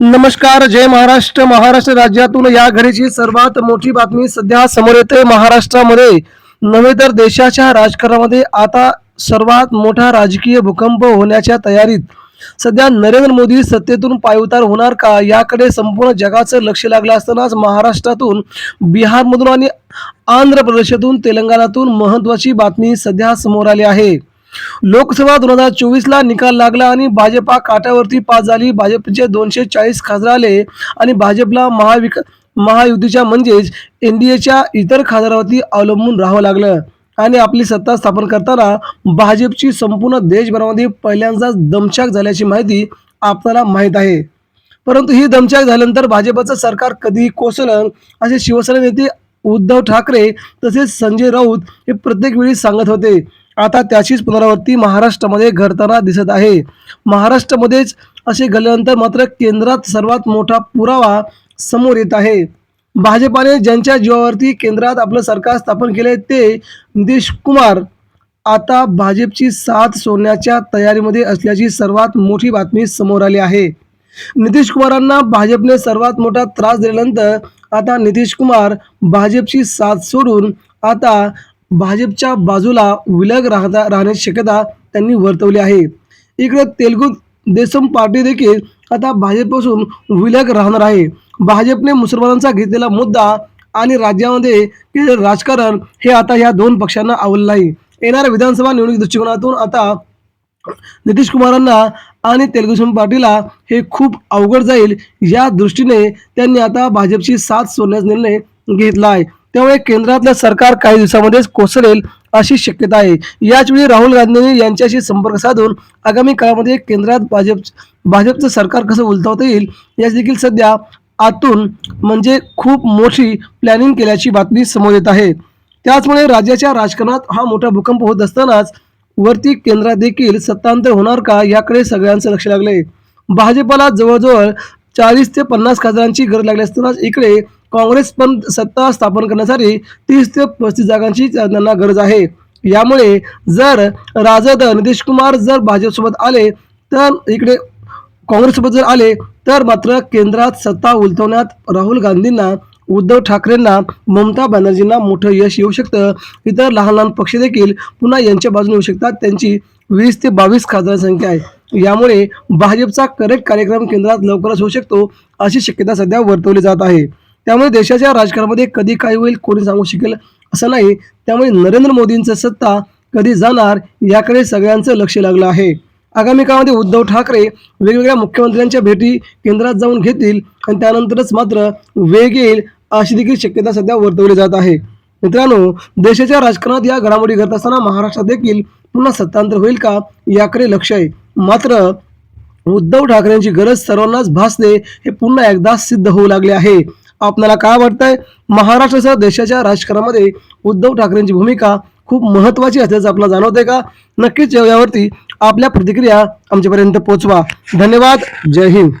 नमस्कार जय महाराष्ट्र. महाराष्ट्र राज्यातून या घडीची सर्वात मोठी बातमी सध्या समोर येते. महाराष्ट्रामध्ये नव्हे तर देशाच्या राजकारणामध्ये आता सर्वात मोठा राजकीय भूकंप होण्याच्या तयारीत सध्या नरेंद्र मोदी सत्तेतून पायउतार होणार का? याकडे संपूर्ण जगाचं लक्ष लागलं असतानाच महाराष्ट्रातून बिहारमधून आणि आंध्र प्रदेशातून तेलंगणातून महत्वाची बातमी सध्या समोर आली आहे. लोकसभा दोन हजार चोवीसला निकाल लागला आणि भाजपा काट्यावरती पास झाली. भाजपचे दोनशे चाळीस खासदार आले आणि भाजपला महाविक महायुतीच्या म्हणजेच एन डी एच्या इतर खासदारावरती अवलंबून राहावं लागलं. आणि आपली सत्ता स्थापन करताना भाजपची संपूर्ण देशभरामध्ये पहिल्यांदाच दमछाक झाल्याची माहिती आपल्याला माहीत आहे. परंतु ही दमछाक झाल्यानंतर भाजपचं सरकार कधीही कोसळलं असे शिवसेना नेते उद्धव ठाकरे तसेच संजय राऊत हे प्रत्येक वेळी सांगत होते. आता त्याचीच पुनरावृत्ती महाराष्ट्रामध्ये घडताना दिसत आहे. महाराष्ट्रामध्येच असे घडल्यानंतर मात्र केंद्रात सर्वात मोठा पुरावा समोर येत आहे. भाजपाने ज्यांच्या जीवावरती केंद्रात आपलं सरकार स्थापन केले ते नितीश कुमार. आता भाजपची साथ सोडण्याच्या तयारीमध्ये असल्याची सर्वात मोठी बातमी समोर आली आहे. नितीश कुमारांना भाजपने सर्वात मोठा त्रास दिल्यानंतर आता नितीश कुमार भाजपची साथ सोडून आता भाजपच्या बाजूला विलग राहता राहण्याची शक्यता त्यांनी वर्तवली आहे. इकडे तेलुगू देसम पार्टी देखील आता भाजपपासून विलग राहणार आहे. भाजपने मुसलमानांचा घेतलेला मुद्दा आणि राज्यामध्ये केलेलं राजकारण हे आता या दोन पक्षांना आवडलं नाही. येणाऱ्या विधानसभा निवडणूक दृष्टिकोनातून आता नितीश कुमारांना आणि तेलगुदेशम पार्टीला हे खूप अवघड जाईल या दृष्टीने त्यांनी आता भाजपची साथ सोडण्याचा निर्णय घेतला आहे. त्यामुळे केंद्रातलं सरकार काही दिवसामध्येच कोसळेल अशी शक्यता आहे. याचवेळी राहुल गांधींनी यांच्याशी संपर्क साधून आगामी काळामध्ये केंद्रात भाजप भाजपचं सरकार कसं उलथवता येईल याची देखील सध्या आतून म्हणजे खूप मोठी प्लॅनिंग केल्याची बातमी समोर येत आहे. त्याचमुळे राज्याच्या राजकारणात हा मोठा भूकंप होत असतानाच वरती केंद्रात देखील सत्तांतर होणार का याकडे सगळ्यांचं लक्ष लागले भाजपला जवळजवळ चाळीस ते पन्नास खासदारांची गरज लागली असतानाच इकडे काँग्रेस पण सत्ता स्थापन करण्यासाठी तीस ते पस्तीस जागांची त्यांना गरज आहे. यामुळे जर राजद नितीश कुमार जर भाजपसोबत आले तर इकडे काँग्रेससोबत जर आले तर मात्र केंद्रात सत्ता उलथवण्यात राहुल गांधींना उद्धव ठाकरेंना ममता बॅनर्जींना मोठं यश येऊ शकतं. इतर लहान लहान पक्ष देखील पुन्हा यांच्या बाजूने येऊ शकतात. त्यांची वीस ते बावीस खासदार संख्या आहे. यामुळे भाजपचा करेक्ट कार्यक्रम केंद्रात लवकरच होऊ शकतो अशी शक्यता सध्या वर्तवली जात आहे. त्यामुळे देशाच्या राजकारणामध्ये कधी काय होईल कोणी सांगू शकेल असं नाही. त्यामुळे नरेंद्र मोदींचं सत्ता कधी जाणार याकडे सगळ्यांचं लक्ष लागलं आहे. आगामी काळामध्ये उद्धव ठाकरे वेगवेगळ्या मुख्यमंत्र्यांच्या भेटी केंद्रात जाऊन घेतील आणि त्यानंतरच मात्र वेग येईल अशी देखील शक्यता सध्या वर्तवली जात आहे. मित्रांनो देशाच्या राजकारणात या घडामोडी घडत असताना महाराष्ट्रात देखील पुन्हा सत्तांतर होईल का याकडे लक्ष आहे. मात्र उद्धव ठाकरेंची गरज सर्वांनाच भासते हे पुन्हा एकदा सिद्ध होऊ लागले आहे. आपल्याला काय वाटतंय? महाराष्ट्रासह देशाच्या राजकारणामध्ये उद्धव ठाकरेंची भूमिका खूप महत्वाची असल्याचं आपल्याला जाणवतंय का? नक्कीच यावरती आपल्या प्रतिक्रिया आमच्यापर्यंत पोहोचवा धन्यवाद. जय हिंद.